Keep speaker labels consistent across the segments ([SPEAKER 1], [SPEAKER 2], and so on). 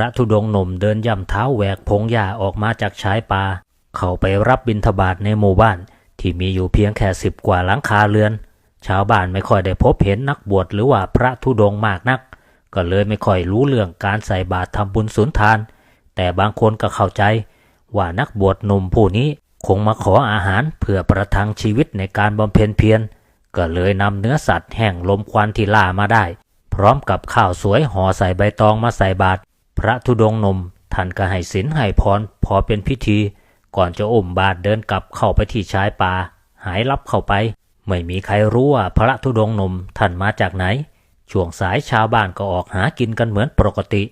[SPEAKER 1] ระธุดงค์หนุ่มเดินย่ำเท้าแหวกพงหญ้าออกมาจากชายป่าเข้าไปรับบิณฑบาตในหมู่บ้าน ที่มีอยู่เพียงแค่สิบกว่าหลังคาเรือน ชาวบ้านไม่ค่อยได้พบเห็นนักบวชหรือว่าพระธุดงค์มากนัก ก็เลยไม่ค่อยรู้เรื่องการใส่บาตรทำบุญสุนทาน แต่บางคนก็เข้าใจ ว่านักบวชหนุ่มผู้นี้คงมาขออาหารเพื่อประทังชีวิตในการบำเพ็ญเพียรก็เลยนำเนื้อสัตว์แห้งลมควันที่ล่ามาได้ พร้อมกับข้าวสวยห่อใส่ใบตองมาใส่บาตร พระธุดงนมท่านก็ให้ศีลให้พรพอเป็นพิธี ก่อนจะอมบาตรเดินกลับเข้าไปที่ชายป่า หายลับเข้าไป ไม่มีใครรู้ว่าพระธุดงนมท่านมาจากไหน ช่วงสายชาวบ้านก็ออกหากินกันเหมือนปกติ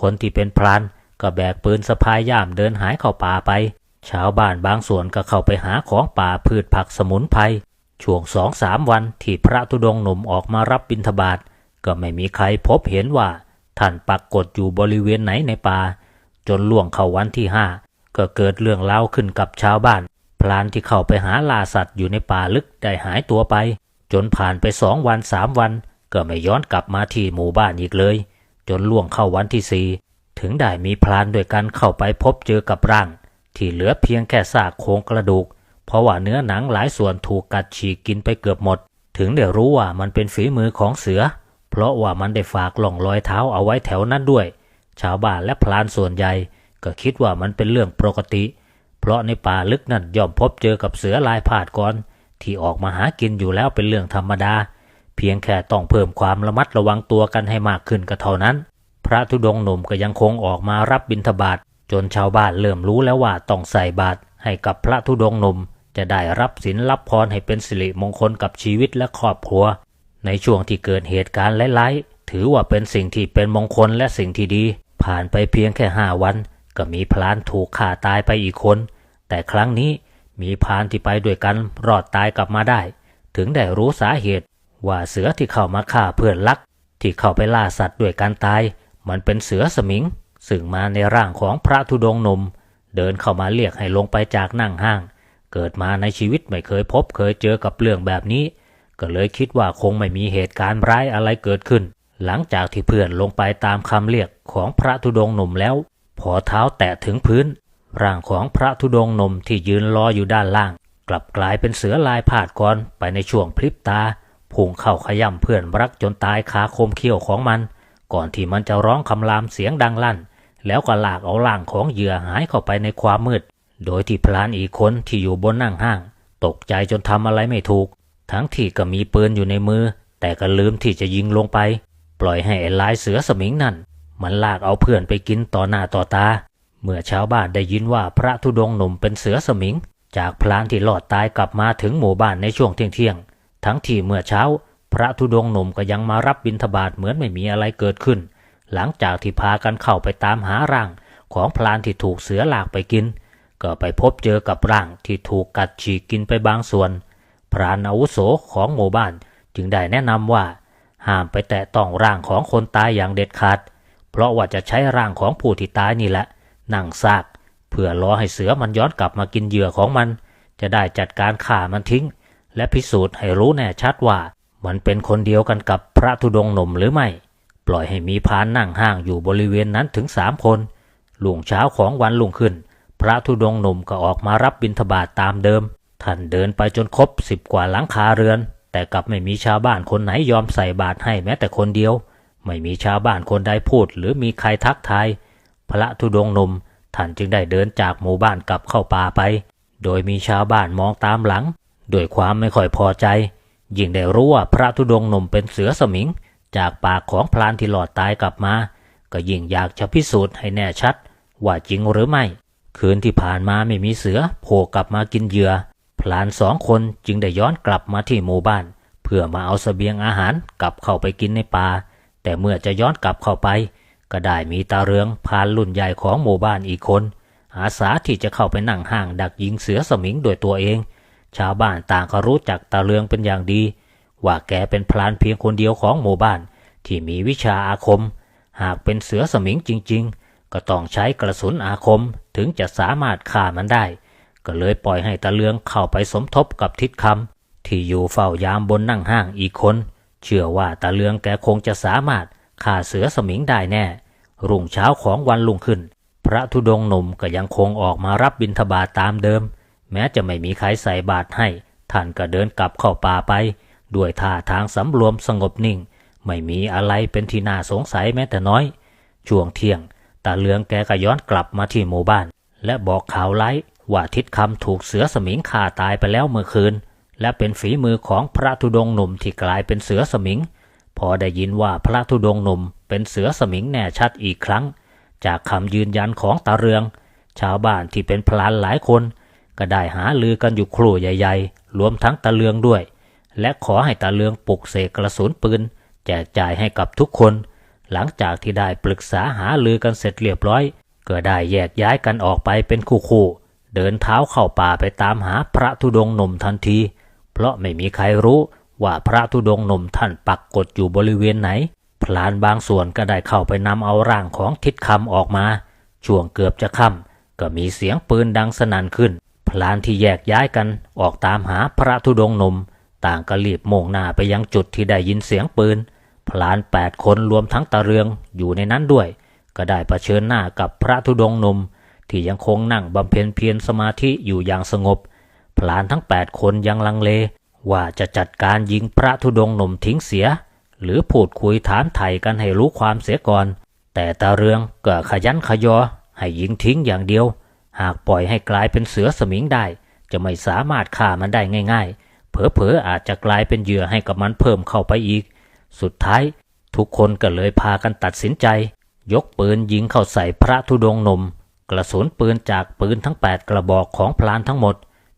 [SPEAKER 1] คนที่เป็นพรานก็แบกปืนสะพายย่ามเดินหายเข้าป่าไป ชาวบ้านบางส่วนก็เข้าไปหาของป่าพืชผักสมุนไพร ช่วงสองสามวันที่พระธุดงหนุ่มออกมารับบิณฑบาตก็ไม่มีใครพบเห็นว่า ท่านปักกฏอยู่บริเวณไหนในป่า จนล่วงเข้าวันที่ห้าก็เกิดเรื่องเล่าขึ้นกับชาวบ้าน พลานที่เข้าไปหาล่าสัตว์อยู่ในป่าลึกได้หายตัวไป จนผ่านไปสองวันสามวัน ก็ไม่ย้อนกลับมาที่หมู่บ้านอีกเลย จนล่วงเข้าวันที่สี่ถึงได้มีพลานด้วยกันเข้าไปพบเจอกับร่าง ที่เหลือเพียงแค่ซากโครงกระดูก เพราะว่าเนื้อหนังหลายส่วนถูกกัดฉีกกินไปเกือบหมด ถึงได้รู้ว่ามันเป็นฝีมือของเสือ เพราะว่ามันได้ฝากหล่องรอยเท้าเอาไว้แถวนั้นด้วย ชาวบ้านและพลานส่วนใหญ่ก็คิดว่ามันเป็นเรื่องปกติ เพราะในป่าลึกนั่นย่อมพบเจอกับเสือลายพาดก่อน ที่ออกมาหากินอยู่แล้วเป็นเรื่องธรรมดา เพียงแค่ต้องเพิ่มความระมัดระวังตัวกันให้มากขึ้นก็เท่านั้น พระธุดงค์หนุ่มก็ยังคงออกมารับบิณฑบาตจนชาวบ้านเริ่มรู้แล้วว่าต้องใส่บาตรให้กับพระธุดงค์หนุ่มจะได้รับศีลรับพรให้เป็นสิริมงคลกับชีวิตและครอบครัว ในช่วงที่เกิดเหตุการณ์ร้ายๆถือว่าเป็นสิ่งที่เป็นมงคลและสิ่งที่ดี ผ่านไปเพียงแค่ห้าวัน ก็มีพลานถูกฆ่าตายไปอีกคน แต่ครั้งนี้มีพรานที่ไปด้วยกันรอดตายกลับมาได้ ถึงได้รู้สาเหตุ ว่าเสือที่เข้ามาฆ่าเพื่อนรัก ที่เข้าไปล่าสัตว์ด้วยการตาย มันเป็นเสือสมิง ซึ่งมาในร่างของพระธุดงค์นม เดินเข้ามาเรียกให้ลงไปจากนั่งห้าง เกิดมาในชีวิตไม่เคยพบเคยเจอกับเรื่องแบบนี้ ก็เลยคิดว่าคงไม่มีเหตุการณ์ร้ายอะไรเกิดขึ้น หลังจากที่เพื่อนลงไปตามคำเรียกของพระธุดงหนุ่มแล้ว พอเท้าแตะถึงพื้น ร่างของพระธุดงหนุ่มที่ยืนรออยู่ด้านล่าง กลับกลายเป็นเสือลายผาดกรไปในช่วงพริบตาพุ่งเข้าขย่ำเพื่อนรักจนตายคาคมเขี้ยวของมัน ก่อนที่มันจะร้องคำรามเสียงดังลั่น แล้วก็ลากเอาร่างของเหยื่อหายเข้าไปในความมืด โดยที่พลานอีกคนที่อยู่บนนั่งห้าง ตกใจจนทำอะไรไม่ถูก ทั้งที่ก็มีปืนอยู่ในมือ แต่ก็ลืมที่จะยิงลงไป ปล่อยให้ไอ้ลายเสือสมิงนั่น มันลากเอาเพื่อนไปกินต่อหน้าต่อตา เมื่อชาวบ้านได้ยินว่าพระธุดงค์หนุ่มเป็นเสือสมิง จากพลานที่หลอดตายกลับมาถึงหมู่บ้านในช่วงเที่ยงๆทั้งที่เมื่อเช้า พระธุดงค์หนุ่มก็ยังมารับบิณฑบาตเหมือนไม่มีอะไรเกิดขึ้น หลังจากที่พากันเข้าไปตามหาร่าง ของพลานที่ถูกเสือลากไปกิน ก็ไปพบเจอกับร่างที่ถูกกัดฉีกกินไปบางส่วน พรานอาวุโสของหมู่บ้าน จึงได้แนะนำว่า ห้ามไปแตะต้องร่างของคนตายอย่างเด็ดขาด เพราะว่าจะใช้ร่างของผู้ที่ตายนี่แหละ นั่งซาก เพื่อรอให้เสือมันย้อนกลับมากินเหยื่อของมัน จะได้จัดการฆ่ามันทิ้ง และพิสูจน์ให้รู้แน่ชัดว่า มันเป็นคนเดียวกันกับพระธุดงค์หนุ่มหรือไม่ ปล่อยให้มีพานนั่งห้างอยู่บริเวณนั้นถึงสามคนลุงเช้าของวันลุงขึ้น พระธุดงค์หนุ่มก็ออกมารับบิณฑบาตตามเดิม ท่านเดินไปจนครบสิบกว่าหลังคาเรือน แต่กลับไม่มีชาวบ้านคนไหนยอมใส่บาตรให้แม้แต่คนเดียว ไม่มีชาวบ้านคนใดพูด หรือมีใครทักทายพระธุดงนมท่านจึงได้เดินจากหมู่บ้านกลับเข้าป่าไป โดยมีชาวบ้านมองตามหลังด้วยความไม่ค่อยพอใจ ยิ่งได้รู้ว่าพระธุดงนมเป็นเสือสมิง จากปากของพลานที่หลอดตายกลับมา ก็ยิ่งอยากจะพิสูจน์ให้แน่ชัด ว่าจริงหรือไม่ คืนที่ผ่านมาไม่มีเสือโผล่กลับมากินเหยื่อ พลานสองคนจึงได้ย้อนกลับมาที่หมู่บ้าน เพื่อมาเอาเสบียงอาหารกลับเข้าไปกินในป่าแต่เมื่อจะย้อนกลับเข้าไป ก็ได้มีตาเรืองพานรุ่นใหญ่ของหมู่บ้านอีกคน อาสาที่จะเข้าไปนั่งห้างดักยิงเสือสมิงโดยตัวเอง ชาวบ้านต่างก็รู้จักตาเรืองเป็นอย่างดี ว่าแกเป็นพลานเพียงคนเดียวของหมู่บ้าน ที่มีวิชาอาคม หากเป็นเสือสมิงจริง ๆ ก็ต้องใช้กระสุนอาคมถึงจะสามารถฆ่ามันได้ ก็เลยปล่อยให้ตาเลืองเข้าไปสมทบกับทิศคำที่อยู่เฝ้ายามบนนั่งห้างอีกคน เชื่อว่าตาเลืองแกคงจะสามารถฆ่าเสือสมิงได้แน่ รุ่งเช้าของวันลุ่งขึ้น พระธุดงหนุ่มก็ยังคงออกมารับบิณฑบาตตามเดิม แม้จะไม่มีใครใส่บาตรให้ ท่านก็เดินกลับเข้าป่าไป ด้วยท่าทางสำรวมสงบนิ่ง ไม่มีอะไรเป็นที่น่าสงสัยแม้แต่น้อย ช่วงเที่ยงตาเลืองแกก็ย้อนกลับมาที่หมู่บ้าน และบอกข่าวไล้ ว่าทิดคำถูกเสือสมิงฆ่าตายไปแล้วเมื่อคืน และเป็นฝีมือของพระธุดงค์หนุ่มที่กลายเป็นเสือสมิง พอได้ยินว่าพระธุดงค์หนุ่มเป็นเสือสมิงแน่ชัดอีกครั้ง จากคำยืนยันของตาเรือง ชาวบ้านที่เป็นพลานหลายคน ก็ได้หาลือกันอยู่ครู่ใหญ่ ๆ รวมทั้งตาเรืองด้วย และขอให้ตาเรืองปลุกเสกกระสุนปืน แจกจ่ายให้กับทุกคน หลังจากที่ได้ปรึกษาหาลือกันเสร็จเรียบร้อยก็ได้แยกย้ายกันออกไปเป็นคู่ๆ เดินเท้าเข้าป่าไปตามหาพระธุดงหนุ่มทันที เพราะไม่มีใครรู้ว่าพระธุดงหนุ่มท่านปักกดอยู่บริเวณไหน พลานบางส่วนก็ได้เข้าไปนำเอาร่างของทิดคำออกมา ช่วงเกือบจะค่ำก็มีเสียงปืนดังสนั่นขึ้น พลานที่แยกย้ายกันออกตามหาพระธุดงหนุ่มต่างก็รีบมุ่งหน้าไปยังจุดที่ได้ยินเสียงปืน พลานแปดคนรวมทั้งตาเรืองอยู่ในนั้นด้วย ก็ได้เผชิญหน้ากับพระธุดงหนุ่ม ที่ยังคงนั่งบำเพ็ญเพียรสมาธิอยู่อย่างสงบ พลานทั้งแปดคนยังลังเล ว่าจะจัดการยิงพระธุดงหนุ่มทิ้งเสีย หรือพูดคุยถามไถ่กันให้รู้ความเสียก่อน แต่ตาเรืองก็ขยันขยอ ให้ยิงทิ้งอย่างเดียว หากปล่อยให้กลายเป็นเสือสมิงได้ จะไม่สามารถฆ่ามันได้ง่าย ๆ เผลอๆอาจจะกลายเป็นเหยื่อให้กับมันเพิ่มเข้าไปอีก สุดท้าย ทุกคนก็เลยพากันตัดสินใจ ยกปืนยิงเข้าใส่พระธุดงหนุ่ม กระสุนปืนจากปืนทั้ง 8 กระบอกของพลานทั้งหมด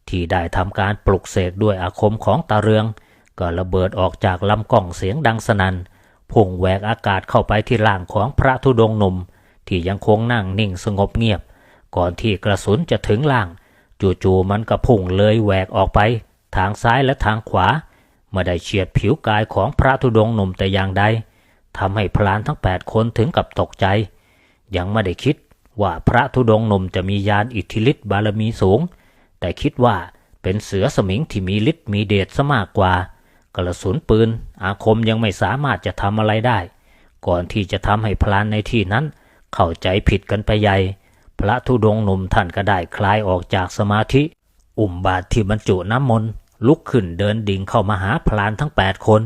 [SPEAKER 1] ที่ได้ทำการปลุกเสกด้วยอาคมของตาเรือง ก็ระเบิดออกจากลำกล้องเสียงดังสนัน่นพุ่งแหวกอากาศเข้าไปที่ร่างของพระธุดงหนุ่ม ที่ยังคงนั่งนิ่งสงบเงียบ ก่อนที่กระสุนจะถึงล่าง จู่ๆมันก็พุ่งเลยแหวกออกไป ทางซ้ายและทางขวาเมื่อได้เฉียดผิวกายของพระธุดงหนุ่มแต่อย่างใดทำให้พลานทั้งแปดคนถึงกับตกใจ ยังไม่ได้คิด ว่าพระธุดงค์หนุ่มจะมียานอิทธิฤทธิบารมีสูง แต่คิดว่าเป็นเสือสมิงที่มีฤทธิ์มีเดชซะมากกว่า กระสุนปืน อาคมยังไม่สามารถจะทำอะไรได้ ก่อนที่จะทำให้พลานในที่นั้น เข้าใจผิดกันไปใหญ่ พระธุดงค์หนุ่มท่านก็ได้คลายออกจากสมาธิ อุ่มบาตรที่บรรจุน้ำมนต์ลุกขึ้นเดินดิ่งเข้ามาหาพลานทั้งแปดคน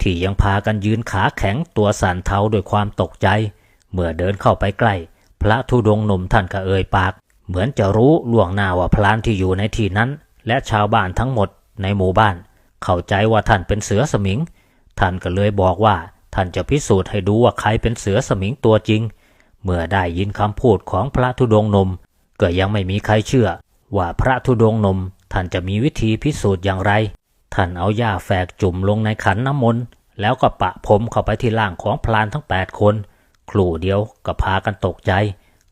[SPEAKER 1] ที่ยังพากันยืนขาแข็งตัวสั่นเทาด้วยความตกใจ เมื่อเดินเข้าไปใกล้ พระธุดงหนุ่มท่านก็เอ่ยปาก เหมือนจะรู้ล่วงหน้าว่าพลานที่อยู่ในที่นั้น และชาวบ้านทั้งหมดในหมู่บ้าน เข้าใจว่าท่านเป็นเสือสมิง ท่านก็เลยบอกว่าท่านจะพิสูจน์ให้ดูว่าใครเป็นเสือสมิงตัวจริง เมื่อได้ยินคำพูดของพระธุดงหนุ่มก็ยังไม่มีใครเชื่อ ว่าพระธุดงหนุ่มท่านจะมีวิธีพิสูจน์อย่างไร ท่านเอาหญ้าแฝกจุ่มลงในขันน้ำมนต์แล้วก็ปะพรมเข้าไปที่ร่างของพลานทั้งแปดคน ครู่เดียวก็พากันตกใจ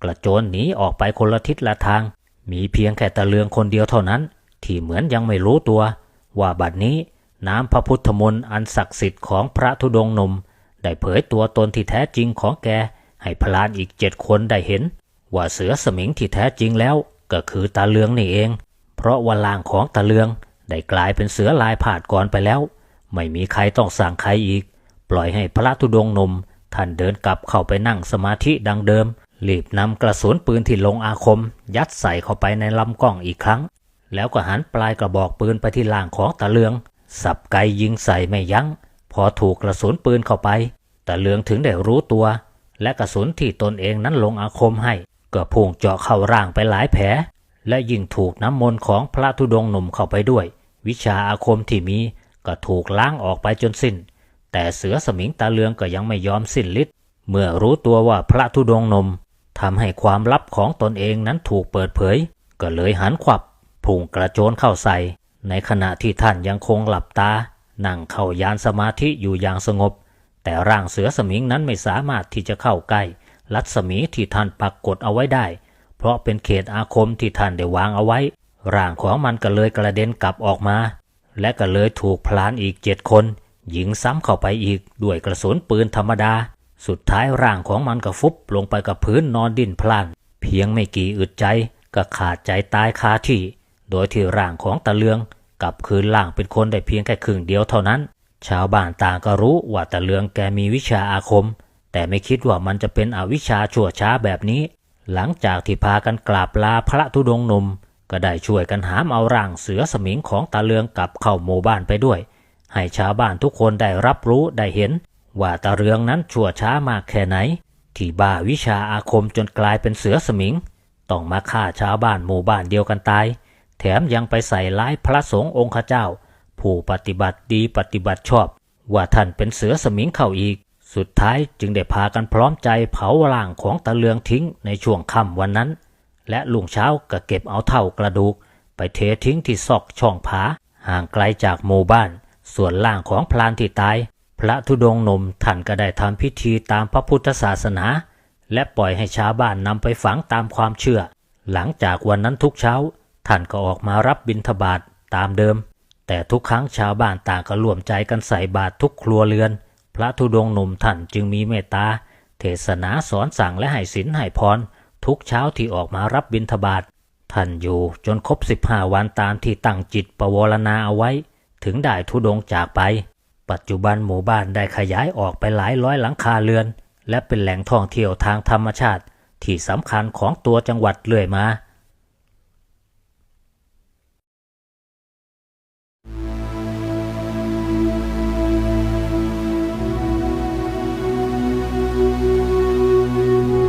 [SPEAKER 1] กระโจนหนีออกไปคนละทิศละทาง มีเพียงแค่ตะเลืองคนเดียวเท่านั้น ที่เหมือนยังไม่รู้ตัว ว่าบัดนี้น้ำพระพุทธมนต์อันศักดิ์สิทธิ์ของพระธุดงนม ได้เผยตัวตนที่แท้จริงของแก ให้พลานอีกเจ็ดคนได้เห็น ว่าเสือสมิงที่แท้จริงแล้ว ก็คือตาเลืองนี่เอง เพราะว่าล่างของตาเลืองได้กลายเป็นเสือลายผาดก่อนไปแล้ว ไม่มีใครต้องสั่งใครอีก ปล่อยให้พระธุดงนม ท่านเดินกลับเข้าไปนั่งสมาธิดังเดิม รีบนำกระสุนปืนที่ลงอาคม ยัดใส่เข้าไปในลำกล้องอีกครั้ง แล้วก็หันปลายกระบอกปืนไปที่ล่างของตาเลือง สับไกยิงใส่ไม่ยัง้ง พอถูกกระสุนปืนเข้าไปตาเลืองถึงได้รู้ตัว และกระสุนที่ตนเองนั้นลงอาคมให้ก็พุ่งเจาะเข้าร่างไปหลายแผล และยิ่งถูกน้ำมนต์ของพระธุดงค์หนุ่มเข้าไปด้วย วิชาอาคมที่มีก็ถูกล้างออกไปจนสิ้น แต่เสือสมิงตาเลืองก็ยังไม่ยอมสิ้นฤทธิ์เมื่อรู้ตัวว่าพระธุดงนมทำให้ความลับของตนเองนั้นถูกเปิดเผย ก็เลยหันขวับพุ่งกระโจนเข้าใส่ ในขณะที่ท่านยังคงหลับตา นั่งเข้ายานสมาธิอยู่อย่างสงบ แต่ร่างเสือสมิงนั้นไม่สามารถที่จะเข้าใกล้รัศมีที่ท่านปักกดเอาไว้ได้ เพราะเป็นเขตอาคมที่ท่านได้วางเอาไว้ ร่างของมันก็เลยกระเด็นกลับออกมา และก็เลยถูกพลานอีกเจ็ดคน ยิงซ้ำเข้าไปอีกด้วยกระสุนปืนธรรมดา สุดท้ายร่างของมันก็ฟุบลงไปกับพื้นนอนดิ้นพลานเพียงไม่กี่อึดใจก็ขาดใจตายคาที่ โดยที่ร่างของตะเลืองกลับคืนร่างเป็นคนได้เพียงแค่ครึ่งเดียวเท่านั้น ชาวบ้านต่างก็รู้ว่าตะเลืองแกมีวิชาอาคม แต่ไม่คิดว่ามันจะเป็นอวิชาชั่วช้าแบบนี้ หลังจากที่พากันกราบลาพระธุดงค์หนุ่มก็ได้ช่วยกันหามเอาร่างเสือสมิงของตาเลืองกลับเข้าหมู่บ้านไปด้วย ให้ชาวบ้านทุกคนได้รับรู้ได้เห็น ว่าตาเรืองนั้นชั่วช้ามากแค่ไหน ที่บ้าวิชาอาคมจนกลายเป็นเสือสมิง ต้องมาฆ่าชาวบ้านหมู่บ้านเดียวกันตาย แถมยังไปใส่ร้ายพระสงฆ์องค์ข้าเจ้า ผู้ปฏิบัติดีปฏิบัติชอบ ว่าท่านเป็นเสือสมิงเข้าอีก สุดท้ายจึงได้พากันพร้อมใจเผาร่างของตะเลืองทิ้งในช่วงค่ำวันนั้น และลุงเช้าก็เก็บเอาเท่ากระดูก ไปเททิ้งที่ซอกช่องผาห่างไกลจากหมู่บ้าน ส่วนร่างของพลานที่ตาย พระธุดงหนุ่มท่านก็ได้ทำพิธีตามพระพุทธศาสนา และปล่อยให้ชาวบ้านนำไปฝังตามความเชื่อ หลังจากวันนั้นทุกเช้า ท่านก็ออกมารับบิณฑบาตตามเดิม แต่ทุกครั้งชาวบ้านต่างก็ร่วมใจกันใส่บาตรทุกครัวเรือน พระธุดงหนุ่มท่านจึงมีเมตตา เทศนาสอนสั่งและให้ศีลให้พรทุกเช้าที่ออกมารับบิณฑบาตท่านอยู่จนครบสิบห้าวันตามที่ตั้งจิตประวรณาเอาไว้ ถึงได้ทุดงจากไป ปัจจุบันหมู่บ้านได้ขยายออกไปหลายร้อยหลังคาเรือน และเป็นแหล่งท่องเที่ยวทางธรรมชาติ ที่สำคัญของตัวจังหวัดเรื่อยมา